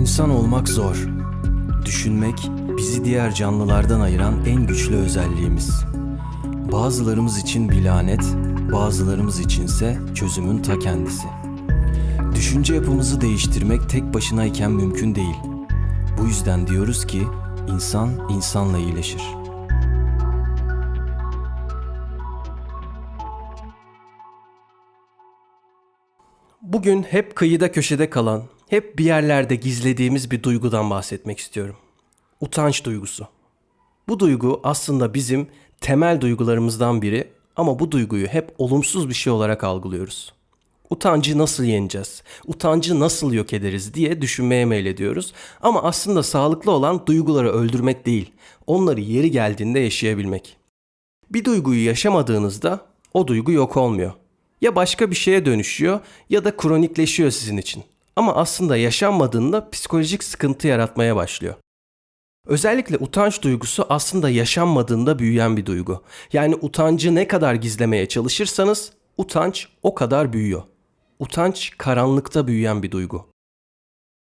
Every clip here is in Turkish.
İnsan olmak zor. Düşünmek bizi diğer canlılardan ayıran en güçlü özelliğimiz. Bazılarımız için bir lanet, bazılarımız içinse çözümün ta kendisi. Düşünce yapımızı değiştirmek tek başınayken mümkün değil. Bu yüzden diyoruz ki insan insanla iyileşir. Bugün hep kıyıda köşede kalan, hep bir yerlerde gizlediğimiz bir duygudan bahsetmek istiyorum. Utanç duygusu. Bu duygu aslında bizim temel duygularımızdan biri ama bu duyguyu hep olumsuz bir şey olarak algılıyoruz. Utancı nasıl yeneceğiz? Utancı nasıl yok ederiz diye düşünmeye meylediyoruz. Ama aslında sağlıklı olan duyguları öldürmek değil, onları yeri geldiğinde yaşayabilmek. Bir duyguyu yaşamadığınızda o duygu yok olmuyor. Ya başka bir şeye dönüşüyor ya da kronikleşiyor sizin için. Ama aslında yaşanmadığında psikolojik sıkıntı yaratmaya başlıyor. Özellikle utanç duygusu aslında yaşanmadığında büyüyen bir duygu. Yani utancı ne kadar gizlemeye çalışırsanız utanç o kadar büyüyor. Utanç karanlıkta büyüyen bir duygu.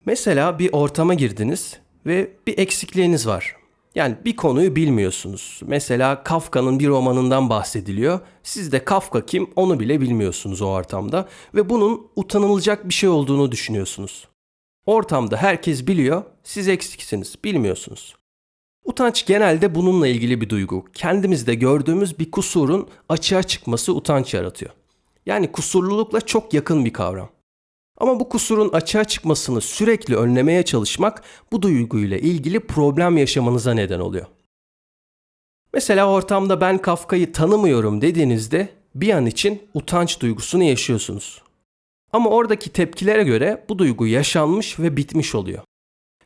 Mesela bir ortama girdiniz ve bir eksikliğiniz var. Yani bir konuyu bilmiyorsunuz. Mesela Kafka'nın bir romanından bahsediliyor. Siz de Kafka kim onu bile bilmiyorsunuz o ortamda ve bunun utanılacak bir şey olduğunu düşünüyorsunuz. Ortamda herkes biliyor, siz eksiksiniz, bilmiyorsunuz. Utanç genelde bununla ilgili bir duygu. Kendimizde gördüğümüz bir kusurun açığa çıkması utanç yaratıyor. Yani kusurlulukla çok yakın bir kavram. Ama bu kusurun açığa çıkmasını sürekli önlemeye çalışmak bu duyguyla ilgili problem yaşamanıza neden oluyor. Mesela ortamda ben Kafka'yı tanımıyorum dediğinizde bir an için utanç duygusunu yaşıyorsunuz. Ama oradaki tepkilere göre bu duygu yaşanmış ve bitmiş oluyor.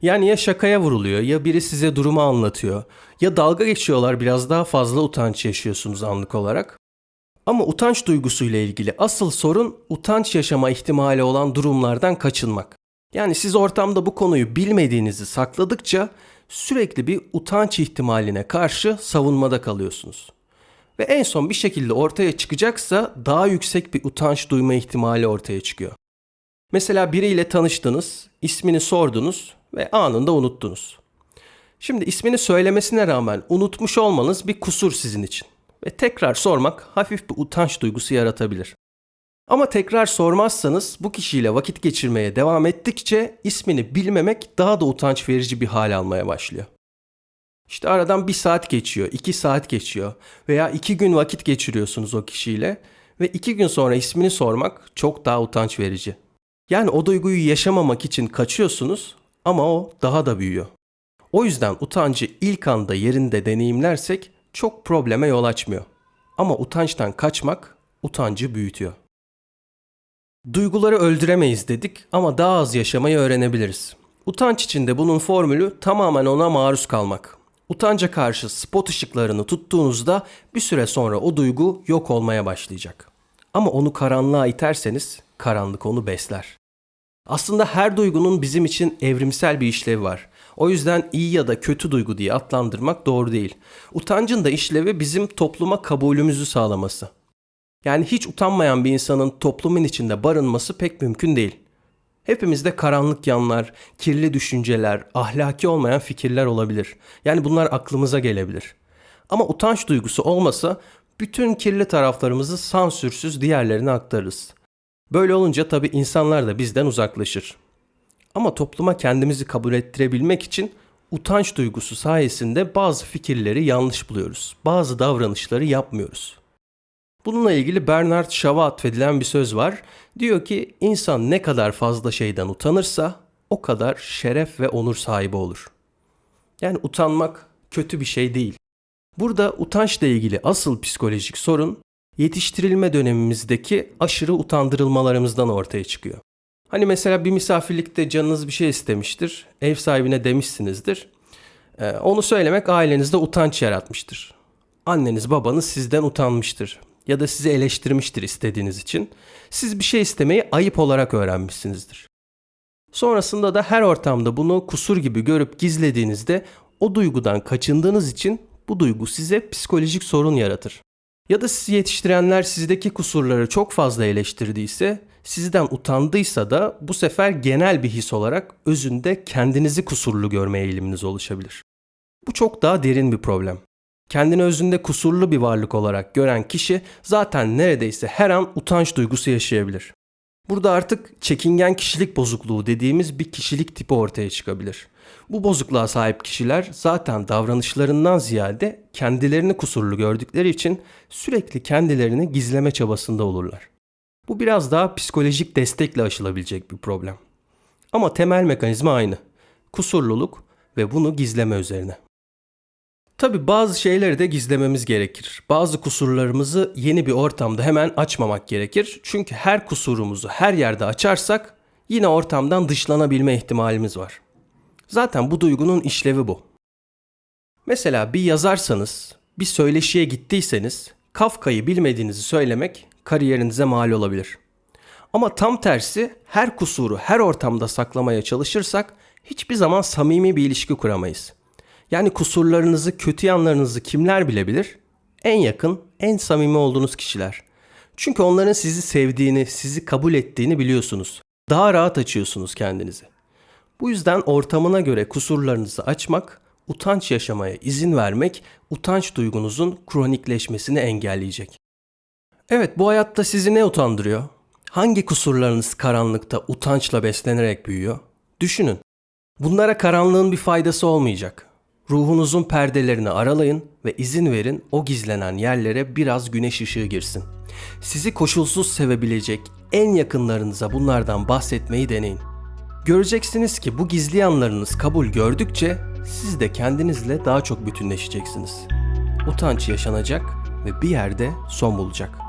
Yani ya şakaya vuruluyor ya biri size durumu anlatıyor ya dalga geçiyorlar biraz daha fazla utanç yaşıyorsunuz anlık olarak. Ama utanç duygusuyla ilgili asıl sorun utanç yaşama ihtimali olan durumlardan kaçınmak. Yani siz ortamda bu konuyu bilmediğinizi sakladıkça sürekli bir utanç ihtimaline karşı savunmada kalıyorsunuz. Ve en son bir şekilde ortaya çıkacaksa daha yüksek bir utanç duyma ihtimali ortaya çıkıyor. Mesela biriyle tanıştınız, ismini sordunuz ve anında unuttunuz. Şimdi ismini söylemesine rağmen unutmuş olmanız bir kusur sizin için ve tekrar sormak hafif bir utanç duygusu yaratabilir. Ama tekrar sormazsanız bu kişiyle vakit geçirmeye devam ettikçe ismini bilmemek daha da utanç verici bir hal almaya başlıyor. İşte aradan bir saat geçiyor, iki saat geçiyor veya iki gün vakit geçiriyorsunuz o kişiyle ve iki gün sonra ismini sormak çok daha utanç verici. Yani o duyguyu yaşamamak için kaçıyorsunuz ama o daha da büyüyor. O yüzden utancı ilk anda yerinde deneyimlersek çok probleme yol açmıyor. Ama utançtan kaçmak utancı büyütüyor. Duyguları öldüremeyiz dedik ama daha az yaşamayı öğrenebiliriz. Utanç içinde bunun formülü tamamen ona maruz kalmak. Utanca karşı spot ışıklarını tuttuğunuzda bir süre sonra o duygu yok olmaya başlayacak. Ama onu karanlığa iterseniz karanlık onu besler. Aslında her duygunun bizim için evrimsel bir işlevi var. O yüzden iyi ya da kötü duygu diye adlandırmak doğru değil. Utancın da işlevi bizim topluma kabulümüzü sağlaması. Yani hiç utanmayan bir insanın toplumun içinde barınması pek mümkün değil. Hepimizde karanlık yanlar, kirli düşünceler, ahlaki olmayan fikirler olabilir. Yani bunlar aklımıza gelebilir. Ama utanç duygusu olmasa bütün kirli taraflarımızı sansürsüz diğerlerine aktarırız. Böyle olunca tabii insanlar da bizden uzaklaşır. Ama topluma kendimizi kabul ettirebilmek için utanç duygusu sayesinde bazı fikirleri yanlış buluyoruz. Bazı davranışları yapmıyoruz. Bununla ilgili Bernard Shaw'a atfedilen bir söz var. Diyor ki insan ne kadar fazla şeyden utanırsa o kadar şeref ve onur sahibi olur. Yani utanmak kötü bir şey değil. Burada utançla ilgili asıl psikolojik sorun yetiştirilme dönemimizdeki aşırı utandırılmalarımızdan ortaya çıkıyor. Hani mesela bir misafirlikte canınız bir şey istemiştir. Ev sahibine demişsinizdir. Ee, onu söylemek ailenizde utanç yaratmıştır. Anneniz babanız sizden utanmıştır. Ya da sizi eleştirmiştir istediğiniz için. Siz bir şey istemeyi ayıp olarak öğrenmişsinizdir. Sonrasında da her ortamda bunu kusur gibi görüp gizlediğinizde o duygudan kaçındığınız için bu duygu size psikolojik sorun yaratır. Ya da sizi yetiştirenler sizdeki kusurları çok fazla eleştirdiyse sizden utandıysa da bu sefer genel bir his olarak özünde kendinizi kusurlu görme eğiliminiz oluşabilir. Bu çok daha derin bir problem. Kendini özünde kusurlu bir varlık olarak gören kişi zaten neredeyse her an utanç duygusu yaşayabilir. Burada artık çekingen kişilik bozukluğu dediğimiz bir kişilik tipi ortaya çıkabilir. Bu bozukluğa sahip kişiler zaten davranışlarından ziyade kendilerini kusurlu gördükleri için sürekli kendilerini gizleme çabasında olurlar. Bu biraz daha psikolojik destekle aşılabilecek bir problem. Ama temel mekanizma aynı. Kusurluluk ve bunu gizleme üzerine. Tabi bazı şeyleri de gizlememiz gerekir. Bazı kusurlarımızı yeni bir ortamda hemen açmamak gerekir. Çünkü her kusurumuzu her yerde açarsak yine ortamdan dışlanabilme ihtimalimiz var. Zaten bu duygunun işlevi bu. Mesela bir yazarsanız, bir söyleşiye gittiyseniz Kafka'yı bilmediğinizi söylemek kariyerinize mal olabilir. Ama tam tersi her kusuru her ortamda saklamaya çalışırsak hiçbir zaman samimi bir ilişki kuramayız. Yani kusurlarınızı, kötü yanlarınızı kimler bilebilir? En yakın, en samimi olduğunuz kişiler. Çünkü onların sizi sevdiğini, sizi kabul ettiğini biliyorsunuz. Daha rahat açıyorsunuz kendinizi. Bu yüzden ortamına göre kusurlarınızı açmak, utanç yaşamaya izin vermek, utanç duygunuzun kronikleşmesini engelleyecek. Evet, bu hayatta sizi ne utandırıyor? Hangi kusurlarınız karanlıkta utançla beslenerek büyüyor? Düşünün. Bunlara karanlığın bir faydası olmayacak. Ruhunuzun perdelerini aralayın ve izin verin o gizlenen yerlere biraz güneş ışığı girsin. Sizi koşulsuz sevebilecek en yakınlarınıza bunlardan bahsetmeyi deneyin. Göreceksiniz ki bu gizli yanlarınız kabul gördükçe siz de kendinizle daha çok bütünleşeceksiniz. Utanç yaşanacak ve bir yerde son bulacak.